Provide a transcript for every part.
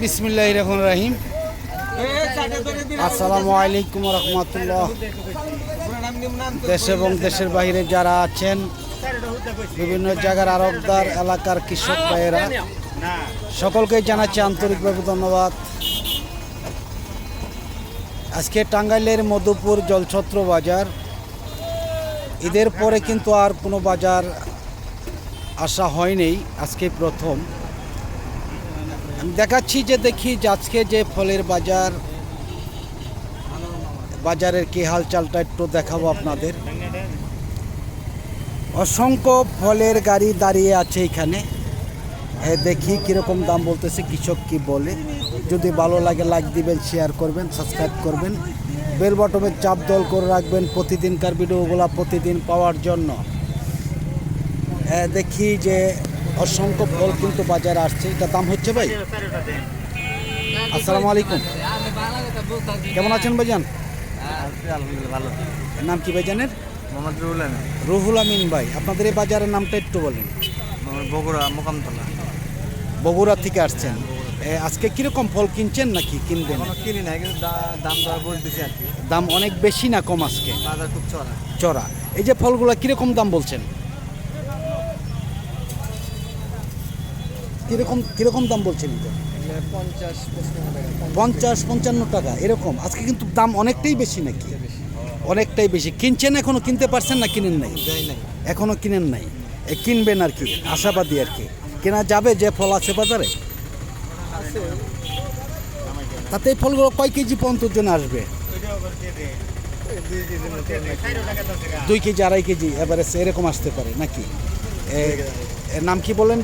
বিসমিল্লাহ রহমান রাহিম। আসসালামু আলাইকুম রহমতুল্লাহ। দেশ এবং দেশের বাইরে যারা আছেন, বিভিন্ন জায়গার আরবদার এলাকার কৃষক ভাইয়েরা, সকলকে জানাচ্ছি আন্তরিকভাবে ধন্যবাদ। আজকে টাঙ্গাইলের মধুপুর জলছত্র বাজার। ঈদের পরে কিন্তু আর কোনো বাজার আসা হয়নি, আজকে প্রথম। দেখাচ্ছি যে দেখি আজকে যে ফলের বাজার বাজারের কি হালচালটা একটু দেখাবো আপনাদের। অসংখ্য ফলের গাড়ি দাঁড়িয়ে আছে এখানে। এ, দেখি কীরকম দাম বলতেছে কৃষক কি বলে। যদি ভালো লাগে লাইক দিবেন শেয়ার করবেন সাবস্ক্রাইব করবেন। বেল বটমে চাপ দল করে রাখবেন প্রতিদিনকার ভিডিওগুলো প্রতিদিন পাওয়ার জন্য। দেখি যে অসংখ্য ফল কিন্তু বাজারে আসছে। এটা দাম হচ্ছে ভাই? আসসালামু আলাইকুম। কেমন আছেন ভাইজান? ভালো নাম কি ভাইজানের? মোহাম্মদ রুহুল আমিন রুহুল আমিন ভাই। আপনাদের এই বাজারের নামটা একটু বলেন। বগুড়া মোকামতলা বগুড়া থেকে আসছেন। আজকে কীরকম ফল কিনছেন নাকি কিনবেন? কিনি নাই কিন্তু দাম দর বলতেছি আর কি দাম অনেক বেশি না কম আজকে? বাজার খুব চড়া। চড়া। এই যে ফলগুলো কীরকম দাম বলছেন? কীরকম কীরকম দাম বলছেন এটা? পঞ্চাশ পঞ্চান্ন টাকা। এরকম। আজকে কিন্তু দাম অনেকটাই বেশি নাকি? অনেকটাই বেশি। কিনছেন এখনও? কিনতে পারছেন না কিনেন নাই? যাই নাই। এখনও কিনেন নাই? কিনবেন আর কি। আশাবাদী আর কি। কেনা যাবে যে ফল আছে বাজারে? তাতে এই ফলগুলো কয় কেজি পর্যন্ত জন্য আসবে? দুই কেজি। আড়াই কেজি এবারে এরকম আসতে পারে নাকি? এর নাম কি বললেন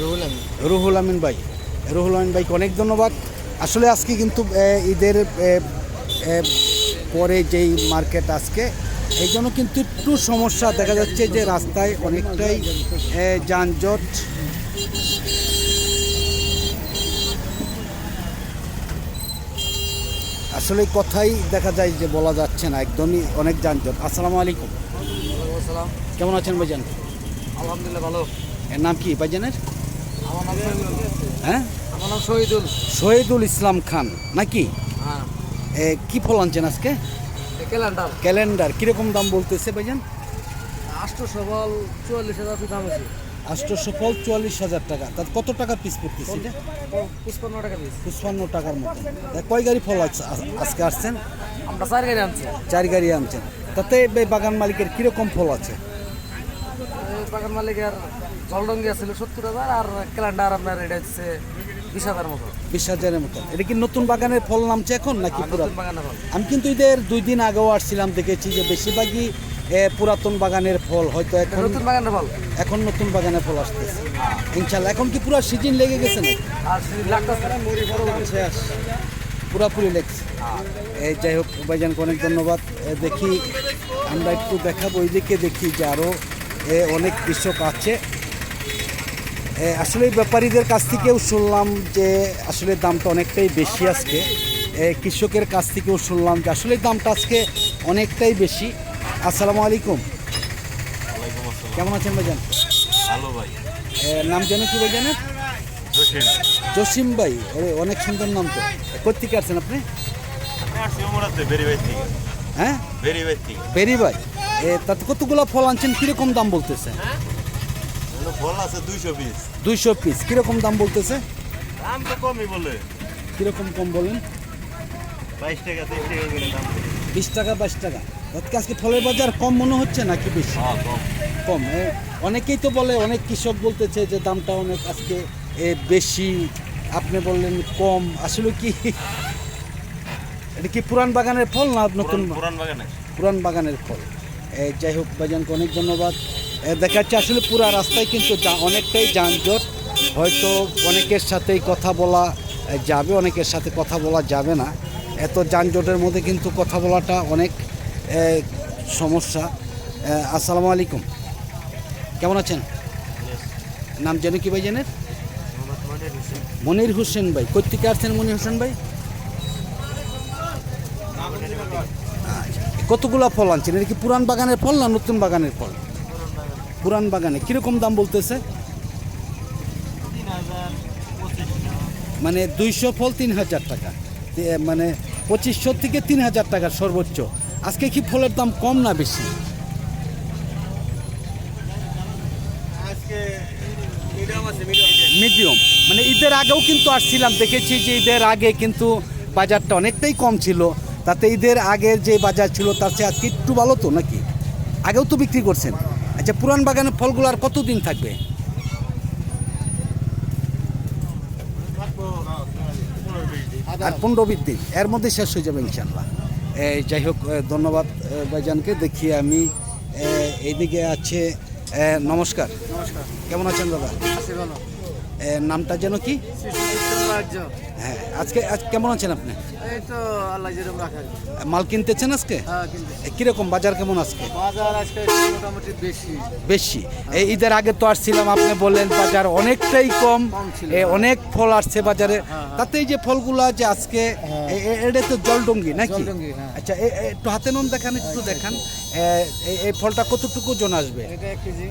রুহুল আমিন। রুহুল আমিন ভাই। রুহুল আমিন ভাইকে অনেক ধন্যবাদ। আসলে আজকে কিন্তু ঈদের পরে যেই মার্কেট আজকে এই জন্য কিন্তু একটু সমস্যা দেখা যাচ্ছে যে রাস্তায় অনেকটাই যানজট। আসলে কথাই দেখা যায় যে বলা যাচ্ছে না একদমই অনেক যানজট। আসসালামু আলাইকুম। কেমন আছেন ভাইজান আলহামদুলিল্লাহ ভালো। এর নাম কি ভাইজানের? হ্যাঁ? শহীদুল। শহীদুল ইসলাম খান নাকি? হ্যাঁ। এ, কি ফল আনছেন আজকে? ক্যালেন্ডার। ক্যালেন্ডার কীরকম দাম বলতেছে ভাইজান? আটশো সবল চুয়াল্লিশ হাজার দাম আছে আষ্টশো ফল চুয়াল্লিশ হাজার টাকা। তার কত টাকা পিস পড়তেছে এটা? পঁচপান্ন টাকা পিস পঁচপান্ন টাকার মতো। কয় গাড়ি ফল আজকে আসছেন? আমরা চার গাড়ি আনছি। চার গাড়ি আনছেন। তাতে বাগান মালিকের কীরকম ফল আছে? বাগান মালিকের জলডঙ্গি আছিল সত্তর হাজার আর ক্যালেন্ডার আপনার এটা হচ্ছে বিশ হাজার মতো। বিশ হাজারের মতো। এটা কি নতুন বাগানের ফল নামছে এখন নাকি পুরাতন? বাগানের ফল। আমি কিন্তু এদের দুই দিন আগেও আসছিলাম দেখেছি যে বেশিরভাগই পুরাতন বাগানের ফল হয়তো এখন নতুন বাগানের ফল। এখন নতুন বাগানের ফল আসতেছে। ইনশাল্লাহ এখন কি পুরো সিজন লেগে গেছে নাকি? আর সেই পুরাপুরি লেগছে। এই যাই হোক ভাইজানকে অনেক ধন্যবাদ। দেখি আমরা একটু দেখাবো ওইদিকে দেখি যে আরও এ, অনেক কৃষক আছে। এ, আসলে ব্যাপারীদের কাছ থেকেও শুনলাম যে আসলে দামটা অনেকটাই বেশি আজকে। এ, কৃষকের কাছ থেকেও শুনলাম যে আসলে দামটা আজকে অনেকটাই বেশি। আসসালামু আলাইকুম। কেমন আছেন ভাইজান? ভালো ভাই। নাম জানো কি ভাইজানের জসিম। জসিম ভাই। অনেক সুন্দর নাম তো। কোথেকে আছেন আপনি? ভাই হ্যাঁ? বেরি ভাই ভাই তাতে কতগুলো ফল আনছেন? কীরকম দাম বলতেছে? এগুলো ফল আছে দুইশো পিস। দুইশো পিস। কীরকম দাম বলতেছে? দাম তো কমই বলে। কীরকম কম বলেন? বাইশ টাকা তেইশ টাকা করে দাম। বিশ টাকা বাইশ টাকা। আজকে আজকে ফলের বাজার কম মনে হচ্ছে নাকি বেশি? হ্যাঁ কম। অনেকেই তো বলে অনেক কৃষক বলতেছে যে দামটা অনেক আজকে এ, বেশি। আপনি বললেন কম। আসলে কি? এটা কি পুরান বাগানের ফল না নতুন পুরান- পুরান বাগানে পুরান বাগানের ফল? যাই হোক ভাইজানকে অনেক ধন্যবাদ। দেখা যাচ্ছে আসলে পুরা রাস্তায় কিন্তু অনেকটাই যানজট। হয়তো অনেকের সাথেই কথা বলা যাবে অনেকের সাথে কথা বলা যাবে না। এত যানজটের মধ্যে কিন্তু কথা বলাটা অনেক সমস্যা। আসসালামু আলাইকুম। কেমন আছেন? নাম যেন কি ভাই জানেন মনির হোসেন। ভাই। কোথেকে আসছেন মনির হোসেন ভাই আচ্ছা কতগুলো ফল আনছেন? এটা কি পুরান বাগানের ফল না নতুন বাগানের ফল? পুরান বাগানে। কীরকম দাম বলতেছে? মানে দুইশো ফল তিন হাজার টাকা। মানে পঁচিশশো থেকে তিন হাজার টাকা সর্বোচ্চ। আজকে কি ফলের দাম কম না বেশি? মিডিয়াম। মানে ঈদের আগেও কিন্তু আসছিলাম দেখেছি যে ঈদের আগে কিন্তু বাজারটা অনেকটাই কম ছিল। তাতে ঈদের আগের যে বাজার ছিল তার চেয়ে আজকে একটু ভালো তো নাকি? আগেও তো বিক্রি করছেন। আচ্ছা পুরান বাগানের ফলগুলো আর কতদিন থাকবে? আর পনেরো বিশ দিন। এর মধ্যে শেষ হয়ে যাবে ইনশাল্লাহ এই যাই হোক ধন্যবাদ ভাইজানকে। দেখি আমি এইদিকে আছে নমস্কার। নমস্কার। কেমন আছেন দাদা? ভালো। নামটা যেন কি? হ্যাঁ আজকে আজ কেমন আছেন আপনি? মাল কিনতেছেন আজকে? হ্যাঁ কীরকম বাজার কেমন আজকে? বেশি। এই ঈদের আগে তো আসছিলাম আপনি বললেন বাজার অনেকটাই কম। অনেক ফল আসছে বাজারে। হ্যাঁ। তাতে এই যে ফলগুলা যে আজকে এটা তো জলডঙ্গি নাকি? হ্যাঁ। আচ্ছা একটু হাতে নুন দেখান একটু দেখান। এই- ফলটা কতটুকু জন আসবে? এক কেজি।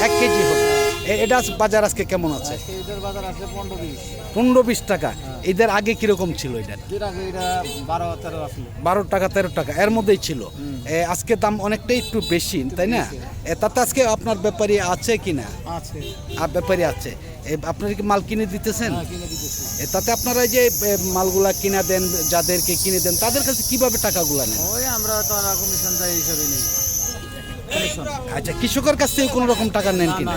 এক কেজি হবে। এটা বাজার আজকে কেমন আছে? আজকে বাজার আছে পনেরো বিশ। পনেরো বিশ টাকা। ঈদের আগে কীরকম ছিল এটা? এর আগে এটা বারো তেরো বারো টাকা তেরো টাকা এর মধ্যেই ছিল। আজকে দাম অনেকটাই একটু বেশি তাই না? এ, তাতে আজকে আপনার ব্যাপারী আছে কি না? আছে। আর ব্যাপারী আছে। আপনারা কি মাল কিনে দিতেছেন? হ্যাঁ তাতে আপনারা যে মালগুলা কিনা দেন যাদেরকে কিনে দেন তাদের কাছে কীভাবে টাকাগুলা নেন? ওই আমরা তো কমিশন দেয় হিসাবে নেই। আচ্ছা কৃষকের কাছ থেকে কোনো রকম টাকা নেন কিনা।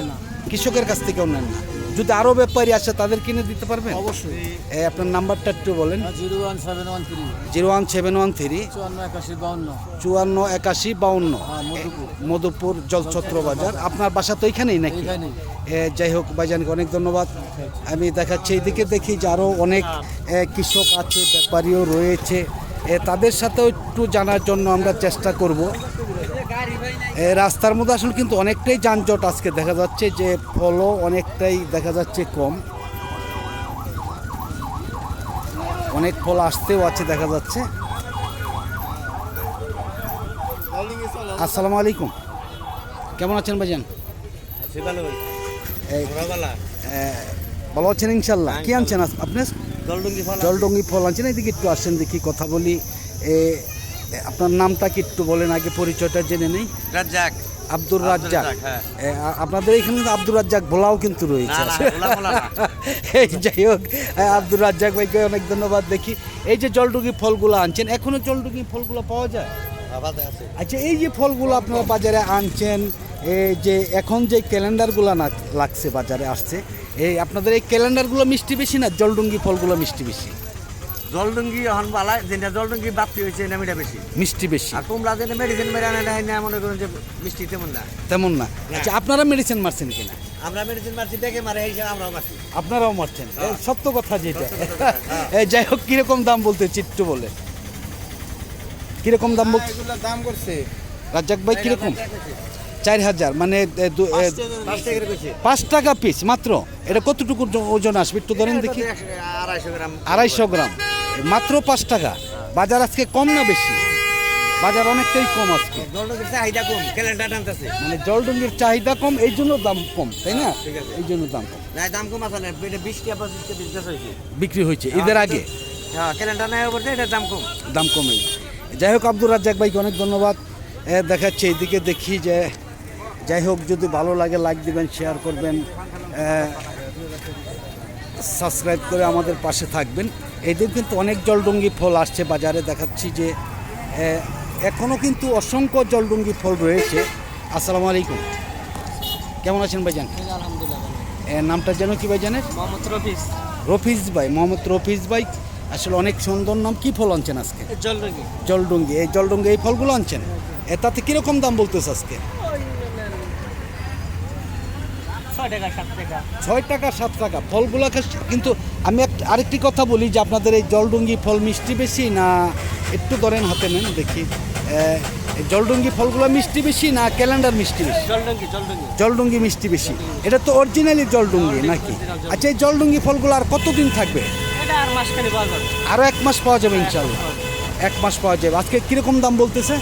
কৃষকের কাছ থেকেও নেন না। যদি আরও ব্যাপারী আসে তাদের কিনে দিতে পারবেন? অবশ্যই। আপনার নাম্বারটা একটু বলেন। Zero one seven one three. Zero one seven one three. চুয়ান্ন একাশি বাউন্ন। চুয়ান্ন একাশি বাউন্ন। হ্যাঁ, মধুপুর। জলছত্র বাজার। আপনার বাসা তো এখানেই নাকি? যাই হোক ভাইজানকে অনেক ধন্যবাদ। আমি দেখাচ্ছি এইদিকে দেখি যে আরও অনেক কৃষক আছে ব্যাপারীও রয়েছে। তাদের সাথেও একটু জানার জন্য আমরা চেষ্টা করব। রাস্তার মধ্যে আসলে কিন্তু অনেকটাই যানজট আজকে দেখা যাচ্ছে যে ফলও অনেকটাই দেখা যাচ্ছে কম। অনেক ফল আসতেও আছে দেখা যাচ্ছে। আসসালামু আলাইকুম। কেমন আছেন ভাইজান? ভালো আছেন ইনশাল্লাহ। কি আনছেন আপনি? জলডুঙ্গি ফল আনছেন। এদিকে একটু আসেন দেখি কথা বলি। আপনার নামটা কি একটু বলেন আগে পরিচয়টা জেনে নেই। রাজ্জাক। আব্দুর রাজ্জাক। হ্যাঁ। আপনাদের এখানে আব্দুর রাজ্জাক ভোলাও কিন্তু রয়েছে। এই যাই হোক আব্দুর রাজ্জাক ভাইকে অনেক ধন্যবাদ। দেখি এই যে জলডুগি ফলগুলো আনছেন এখনও জলডুগি ফলগুলো পাওয়া যায়? আচ্ছা এই যে ফলগুলো আপনারা বাজারে আনছেন এই যে এখন যে ক্যালেন্ডারগুলো না লাগছে বাজারে আসছে এই আপনাদের এই ক্যালেন্ডারগুলো মিষ্টি বেশি না? জলডুঙ্গি ফলগুলো মিষ্টি বেশি? জলডুঙ্গি এখন বালা যেটা জলডুঙ্গি বাড়তি হয়েছে না মিটা বেশি। মিষ্টি বেশি। আর তোমরা যেটা মেডিসিন মেরে আনে দেয় না মনে করুন যে মিষ্টি তেমন না। তেমন না। আচ্ছা আপনারা মেডিসিন মারছেন কিনা? আমরা মেডিসিন মারছি দেখে মারে এই আমরাও মারছি। আপনারাও মারছেন? এই সত্য কথা যেটা। এই যাই হোক কীরকম দাম বলতে চিত্র বলে? কীরকম দাম এগুলো দাম করছে। রাজ্জাক ভাই কীরকম? চার হাজার মানে পাঁচ টাকা পিস মাত্র? এটা কতটুকু ওজন আসবে? একটু ধরেন দেখি। আড়াইশো গ্রাম। মাত্র পাঁচ টাকা। বাজার আজকে কম না বেশি? বাজার অনেকটাই কম আজকে। চাহিদা কম মানে জলডুঙ্গির চাহিদা কম এই জন্য দাম কম তাই না? এই জন্য দাম কম। দাম কম হয়েছে। বিক্রি হয়েছে ঈদের আগে। হ্যাঁ ক্যালেন্ডার নেওয়ার উপর এটার দাম কম। দাম কমে। যাই হোক আব্দুর রাজ্জাক ভাইকে অনেক ধন্যবাদ। দেখাচ্ছে এইদিকে দেখি যে যাই হোক যদি ভালো লাগে লাইক দিবেন শেয়ার করবেন সাবস্ক্রাইব করে আমাদের পাশে থাকবেন। এদের কিন্তু অনেক জলডুঙ্গি ফল আসছে বাজারে দেখাচ্ছি যে এখনও কিন্তু অসংখ্য জলডুঙ্গি ফল রয়েছে। আসসালামু আলাইকুম। কেমন আছেন ভাইজান? নামটা যেন কি ভাইজানের? মোহাম্মদ রফিস। রফিজ ভাই মোহাম্মদ রফিজ ভাই আসলে অনেক সুন্দর নাম। কি ফল আনছেন আজকে? জলরঙ্গি জলডুঙ্গি এই জলডুঙ্গি এই ফলগুলো আনছেন? এ তাতে কীরকম দাম বলতেছে আজকে? ছয় টাকা সাত টাকা। সাত কিন্তু আমি আরেকটি কথা বলি যে আপনাদের এই জলডুঙ্গি ফল মিষ্টি বেশি না একটু ধরেন হাতে নেন দেখি। জলডুঙ্গি ফলগুলো মিষ্টি বেশি না ক্যালেন্ডার মিষ্টি বেশি? জলডুঙ্গি মিষ্টি বেশি। এটা তো অরিজিনালি জলডুঙ্গি নাকি? আচ্ছা এই জলডুঙ্গি ফলগুলো আর কতদিন থাকবে? আরও এক মাস পাওয়া যাবে ইনশাল্লাহ এক মাস পাওয়া যাবে। আজকে কীরকম দাম বলতেছে?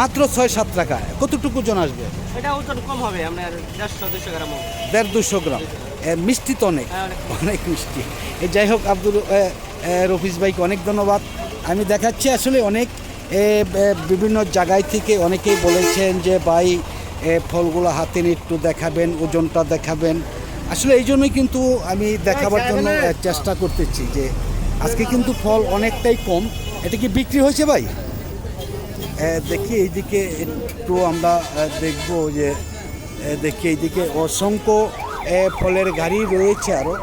মাত্র ছয় সাত টাকা। কতটুকু জন আসবে? এটা ওজন কম হবে আপনার দেড়শো দুশো গ্রাম দেড় দুশো গ্রাম। মিষ্টি তো অনেক। অনেক। মিষ্টি। যাই হোক আব্দুল রফিজ ভাইকে অনেক ধন্যবাদ। আমি দেখাচ্ছি আসলে অনেক বিভিন্ন জায়গায় থেকে অনেকেই বলেছেন যে ভাই ফলগুলো হাতে নিয়ে একটু দেখাবেন ওজনটা দেখাবেন। আসলে এই জন্যই কিন্তু আমি দেখাবার জন্য চেষ্টা করতেছি যে আজকে কিন্তু ফল অনেকটাই কম। এটা কি বিক্রি হয়েছে ভাই? দেখি এইদিকে একটু আমরা দেখব যে দেখি এইদিকে অসংখ্য ফলের গাড়ি রয়েছে আরও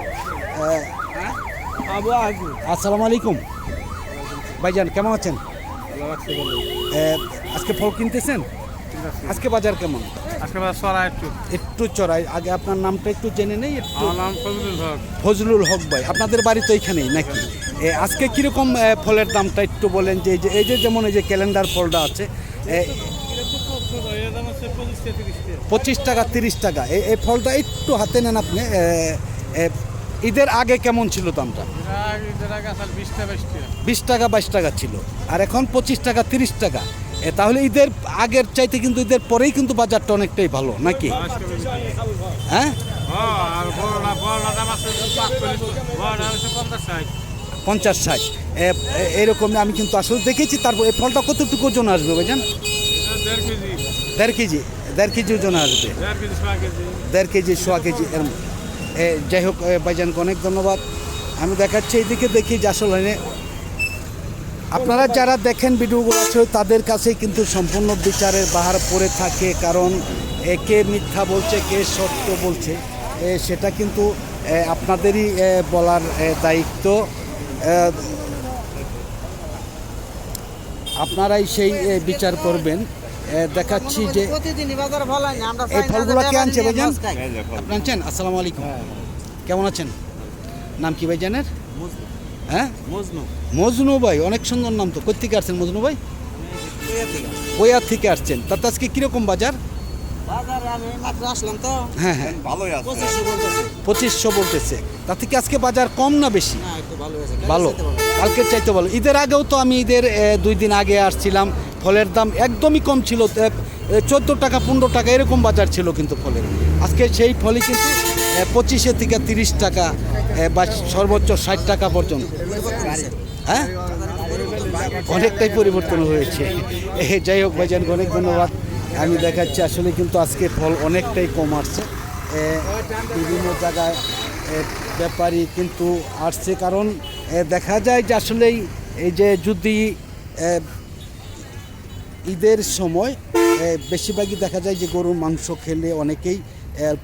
আসসালামু আলাইকুম। ভাইজান কেমন আছেন? আজকে ফল কিনতেছেন? আজকে বাজার কেমন? আজকে সরা একটু। একটু চড়াই। আগে আপনার নামটা একটু জেনে নেই আমার নাম ফজলুল হক। ফজলুল হক ভাই। আপনাদের বাড়ি তো এখানেই নাকি? আজকে কীরকম ফলের দামটা একটু বলেন যে, এই যে যেমন এই যে ক্যালেন্ডার ফলটা আছে পঁচিশ টাকা, তিরিশ টাকা এই ফলটা একটু হাতে নেন আপনি ঈদের আগে কেমন ছিল দামটা? বিশ টাকা, বাইশ টাকা ছিল, আর এখন পঁচিশ টাকা, তিরিশ টাকা তাহলে ঈদের আগের চাইতে কিন্তু ঈদের পরেই কিন্তু বাজারটা অনেকটাই ভালো, নাকি? হ্যাঁ। আছে পঞ্চাশ ষাট। এরকম আমি কিন্তু আসলে দেখেছি তারপর এই ফলটা কতটুকু ওজন আসবে এটা দেড় কেজি। দেড় কেজি ওজন আসবে। দেড় কেজি সোয়া কেজি। যাই হোক ভাইজানকে অনেক ধন্যবাদ। আমি দেখাচ্ছি এইদিকে দেখি যে আসলে আপনারা যারা দেখেন ভিডিওগুলো আসলে তাদের কাছেই কিন্তু সম্পূর্ণ বিচারের বাহার পড়ে থাকে কারণ কে মিথ্যা বলছে কে সত্য বলছে সেটা কিন্তু আপনাদেরই বলার দায়িত্ব। আপনারাই সেই বিচার করবেন। দেখাচ্ছি যে এই ফলগুলো কে আনছে আপনি আনছেন আসসালামু আলাইকুম। কেমন আছেন? নাম কি ভাই জানেন হ্যাঁ? মজনু মজনু ভাই, অনেক সুন্দর নাম তো। কোথেকে আসছেন মজনু ভাই? বইয়ার থেকে আসছেন। তাতে আজকে কীরকম বাজার? পঁচিশশো বলতেছে। পঁচিশশো বলতেছে। তাতে কি আজকে বাজার কম না বেশি? ভালো ভালো। চাইতে ভালো। ঈদের আগেও তো আমি ঈদের দুই দিন আগে আসছিলাম। ফলের দাম একদমই কম ছিল। চোদ্দ টাকা পনেরো টাকা এরকম বাজার ছিল কিন্তু ফলের। আজকে সেই ফলই কিন্তু পঁচিশে থেকে তিরিশ টাকা বা সর্বোচ্চ ষাট টাকা পর্যন্ত। হ্যাঁ? অনেকটাই পরিবর্তন হয়েছে। এ, যাই হোক ভাইজানকে অনেক ধন্যবাদ। আমি দেখাচ্ছি, আসলে কিন্তু আজকে ফল অনেকটাই কম আসছে। বিভিন্ন জায়গায় ব্যাপারী কিন্তু আসছে কারণ দেখা যায় যে আসলেই এই যে যদি ঈদের সময় বেশিরভাগই দেখা যায় যে গরুর মাংস খেলে অনেকেই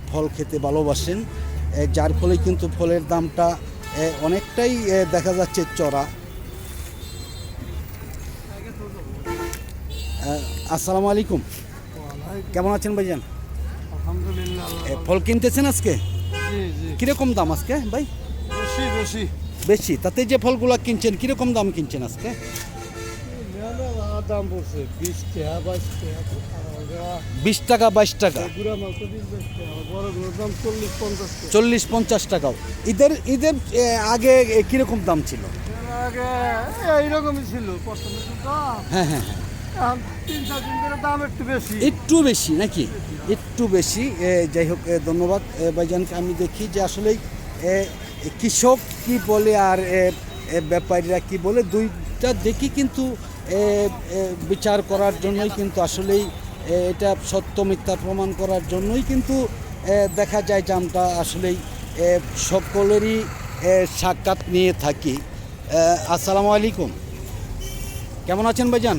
ফল খেতে ভালোবাসেন। যার ফলে কিন্তু ফলের দামটা অনেকটাই দেখা যাচ্ছে চড়া। আসসালামু আলাইকুম। কেমন আছেন ভাইজান? আলহামদুলিল্লাহ ফল কিনতেছেন আজকে? কীরকম দাম আজকে ভাই? বেশি বেশি। বেশি। তাতে যে ফলগুলো কিনছেন কীরকম দাম কিনছেন আজকে? দাম পড়ছে বিশ টাকা বাইশ টাকা বিশ টাকা বাইশ চল্লিশ পঞ্চাশ টাকাও। ঈদের ঈদের আগে কীরকম দাম ছিল? আগে এইরকমই ছিল। হ্যাঁ হ্যাঁ হ্যাঁ। একটু বেশি। নাকি? একটু বেশি। যাই হোক ধন্যবাদ। ভাইজানকে আমি দেখি যে আসলেই কৃষক কি বলে আর ব্যাপারীরা কি বলে, দুইটা দেখি কিন্তু বিচার করার জন্যই কিন্তু আসলেই এটা সত্য মিথ্যা প্রমাণ করার জন্যই কিন্তু দেখা যায় যে আমরা আসলেই সকলেরই সাক্ষাৎ নিয়ে থাকি। আসসালামু আলাইকুম। কেমন আছেন ভাইজান?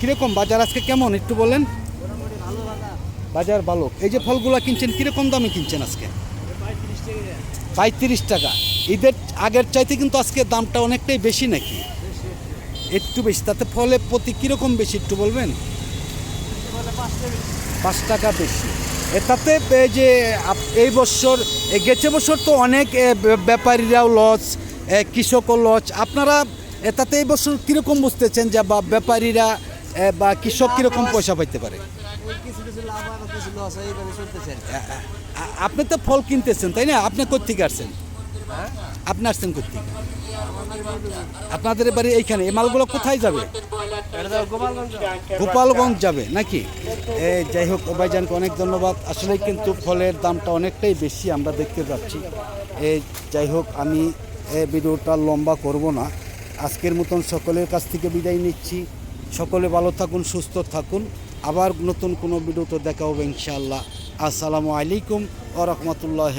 কীরকম বাজার আজকে কেমন? একটু বলেন। বাজার ভালো। এই যে ফলগুলো কিনছেন, কীরকম দামে কিনছেন আজকে? পঁয়ত্রিশ টাকা। ঈদের আগের চাইতে কিন্তু আজকে দামটা অনেকটাই বেশি নাকি? একটু বেশি। তাতে ফলে প্রতি কীরকম বেশি একটু বলবেন? পাঁচ টাকা বেশি। এটাতে যে এই বছর গেছে বছর তো অনেক ব্যাপারীরাও লস কৃষকও লস। আপনারা তাতে এই বছর কীরকম বুঝতেছেন যে বা ব্যাপারীরা বা কৃষক কীরকম পয়সা পাইতে পারে? আপনি তো ফল কিনতেছেন, তাই না? আপনি কোথেকে আসছেন? আপনি আসছেন করতে আপনাদের বাড়ি এইখানে, এই মালগুলো কোথায় যাবে? গোপালগঞ্জ যাবে, নাকি? যাই হোক, ভাইজানকে অনেক ধন্যবাদ। আসলে কিন্তু ফলের দামটা অনেকটাই বেশি আমরা দেখতে পাচ্ছি। যাই হোক, আমি ভিডিওটা লম্বা করব না। আজকের মতন সকলের কাছ থেকে বিদায় নিচ্ছি। সকলে ভালো থাকুন, সুস্থ থাকুন। আবার নতুন কোনো ভিডিওতে দেখা হবে ইনশাআল্লাহ। আসসালামু আলাইকুম ও রহমতুল্লাহ